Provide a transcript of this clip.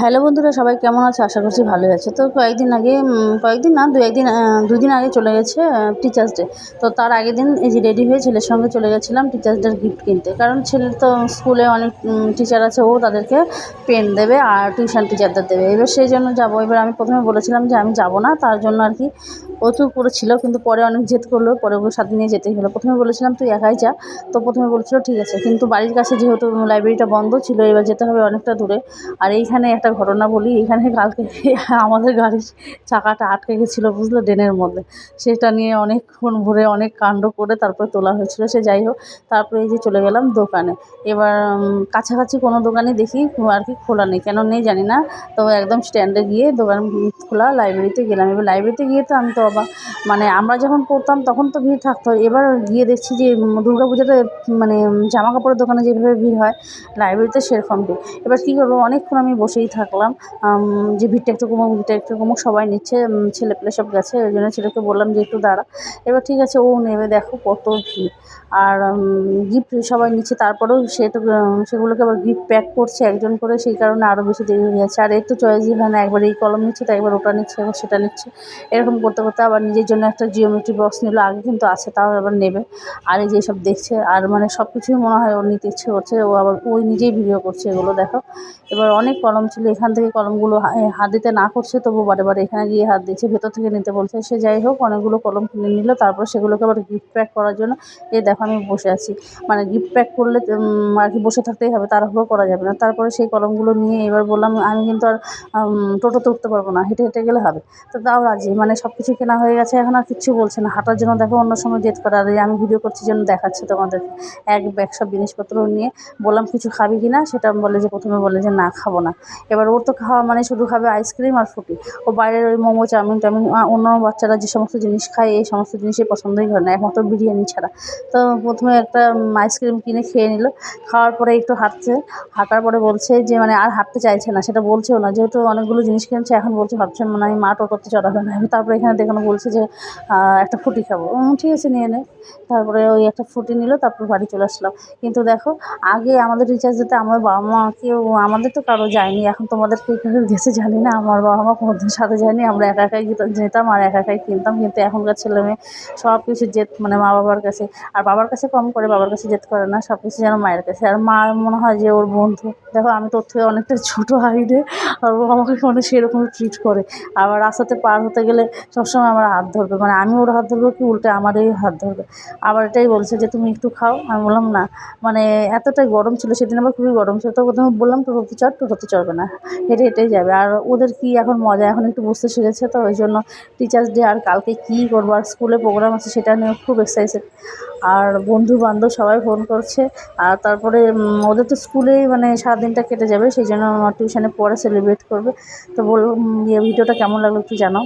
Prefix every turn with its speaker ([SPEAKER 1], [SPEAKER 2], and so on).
[SPEAKER 1] Hello বন্ধুরা, সবাই কেমন আছে? আশা করছি ভালোই আছে। তো কয়েকদিন আগে কয়েকদিন না, দু একদিন দু দিন আগে চলে গেছে টিচার্স ডে তো তার আগের দিন এই যে রেডি হয়ে ছেলের সঙ্গে চলে গেছিলাম টিচার্স ডের গিফট কিনতে। কারণ ছেলে তো স্কুলে অনেক টিচার আছে, ও তাদেরকে পেন দেবে আর টিউশন টিচারদের দেবে। এবার সেই জন্য যাব। এবার আমি প্রথমে বলেছিলাম যে আমি যাব না, তার জন্য আর কি ও চুপ করেছিল কিন্তু পরে অনেক জেদ করল, পরে ওকে সাথে নিয়ে যেতেই হলো। প্রথমে বলেছিলাম, তুই একাই যা। তো প্রথমে বলছিল, ঠিক আছে। কিন্তু বাড়ির কাছে যেহেতু লাইব্রেরিটা বন্ধ ছিল, এবার যেতে হবে অনেকটা দূরে। আর এইখানে একটা ঘটনা বলি, এখানে কালকে আমাদের গাড়ির চাকাটা আটকে গেছিল, বুঝলো? ড্রেনের মধ্যে। সেটা নিয়ে অনেকক্ষণ ভরে অনেক কাণ্ড করে তারপরে তোলা হয়েছিলো। সে যাই হোক, তারপরে এই যে চলে গেলাম দোকানে। এবার কাছাকাছি কোনো দোকানে দেখি আর কি খোলা নেই। কেন নেই জানি না। তো একদম স্ট্যান্ডে গিয়ে দোকান খোলা লাইব্রেরিতে গেলাম। এবার লাইব্রেরিতে গিয়ে তো আমি তো অবাক। মানে আমরা যখন পড়তাম তখন তো ভিড় থাকতো। এবার গিয়ে দেখছি যে দুর্গা পুজোতে মানে জামা কাপড়ের দোকানে যেভাবে ভিড় হয় লাইব্রেরিতে সেরকম ভিড় এবার কী করব? অনেকক্ষণ আমি বসেই থাকলাম। যে ভিড়টা একটু কমুক, ভিড়টা একটু কমুক, সবাই নিচ্ছে ছেলেপেলে সব গেছে, ওই জন্য ছেলেকে বললাম যে একটু দাঁড়া। এবার ঠিক আছে, ও নেবে দেখো কত ভিড়। আর গিফট সবাই নিচ্ছে, তারপরেও সে তো সেগুলোকে আবার গিফট প্যাক করছে একজন করে, সেই কারণে আরও বেশি দেরি হয়ে যাচ্ছে। আর এর তো চয়েসই হয় না, একবার এই কলম নিচ্ছে তো একবার ওটা নিচ্ছে একবার সেটা নিচ্ছে। এরকম করতে করতে আবার নিজের জন্য একটা জিওমেট্রি বক্স নিল, আগে কিন্তু আছে, তাও আবার নেবে। আর এই যে সব দেখছে, আর মানে সব কিছুই মনে হয় ওর নিতে ইচ্ছে করছে, ও আবার, ওই নিজেই ভিডিও করছে এগুলো, দেখো। এবার অনেক কলম ছিল এখান থেকে কলমগুলো হাত দিতে না করছে, তবু বারে বারে এখানে গিয়ে হাত দিচ্ছে ভেতর থেকে নিতে বলছে। সে যাই হোক, অনেকগুলো কলম কিনে নিল, তারপর সেগুলোকে আবার গিফট প্যাক করার জন্য, এই দেখো আমি বসে আছি। মানে গিফট প্যাক করলে আর কি বসে থাকতেই হবে, তাড়াহুড়ো করা যাবে না। তারপরে সেই কলমগুলো নিয়ে এবার বললাম, আমি কিন্তু আর টোটোতে উঠতে পারব না, হেঁটে হেঁটে গেলে হবে। তো তাও রাজি মানে সব কিছু কেনা হয়ে গেছে, এখন আর কিচ্ছু বলছে না। হাঁটার জন্য দেখো অন্য সময় জেদ করে, আর আমি ভিডিও করছি জন্য দেখাচ্ছে তোমাদের এক ব্যাগ সব জিনিসপত্র নিয়ে বললাম, কিছু খাবি কি না সেটা বলে যে, প্রথমে বলে যে, না, খাব না। এবার ওর তো খাওয়া মানে শুধু খাবে আইসক্রিম আর ফুটি ও বাইরের ওই মোমো, চাউমিন টাউমিন অন্য বাচ্চারা যে সমস্ত জিনিস খায়, এই সমস্ত জিনিসই পছন্দই করে না। একমাত্র বিরিয়ানি ছাড়া। তো প্রথমে একটা আইসক্রিম কিনে খেয়ে নিল। খাওয়ার পরে একটু হাঁটছে। হাঁটার পরে বলছে যে মানে আর হাঁটতে চাইছে না। সেটা বলছেও না। যেহেতু অনেকগুলো জিনিস কিনছে, এখন বলছে ভাবছে মানে আমি মা টোটোতে চড়াবে না। তারপরে এখানে দেখানো বলছে যে একটা ফুটি খাব। ঠিক আছে, নিয়ে নে। তারপরে ওই একটা ফুটি নিল, তারপর বাড়ি চলে আসলাম। কিন্তু দেখো, আগে আমাদের রিচার্জ দিতে আমার বাবা মা কেউ, আমাদের তো কারও যায়নি। এখন তোমাদের কে গেছে জানি না, আমার বাবা মা কোনোদিন সাথে যায়নি, আমরা একা একাই যেতাম আর একা একাই কিনতাম কিন্তু এখনকার ছেলে মেয়ে সব কিছু জেদ মানে মা বাবার কাছে, আর বাবার কাছে কম করে, বাবার কাছে জেদ করে না সব কিছু যেন মায়ের কাছে। আর মা মনে হয় যে ওর বন্ধু, দেখো আমি তোর থেকে অনেকটা ছোটো হাইটে আর ও আমাকে মানে সেরকম ট্রিট করে। আবার রাস্তাতে পার হতে গেলে সবসময় আমার হাত ধরবে মানে আমি ওর হাত ধরবো কি উল্টে আমারই হাত ধরবে? আবার এটাই বলছে যে, তুমি একটু খাও। আমি বললাম, না। মানে এতটাই গরম ছিল, সেদিন আবার খুবই গরম ছিল, তো প্রথমে বললাম টোটোতে চড় টোটোতে চড়বে না। হেঁটে হেঁটেই যাবে। আর ওদের কি এখন মজা? এখন একটু বুঝতে শিখেছে তো, ওই জন্য টিচার্স ডে আর কালকে কী করব? আর স্কুলে প্রোগ্রাম আছে, সেটা নিয়ে খুব এক্সাইটেড আর বন্ধু বান্ধব সবাই ফোন করছে। আর তারপরে ওদের তো স্কুলেই মানে সাত দিনটা কেটে যাবে, সেই জন্য টিউশনে পরে সেলিব্রেট করবে। তো বল ভিডিওটা কেমন লাগল একটু জানাও।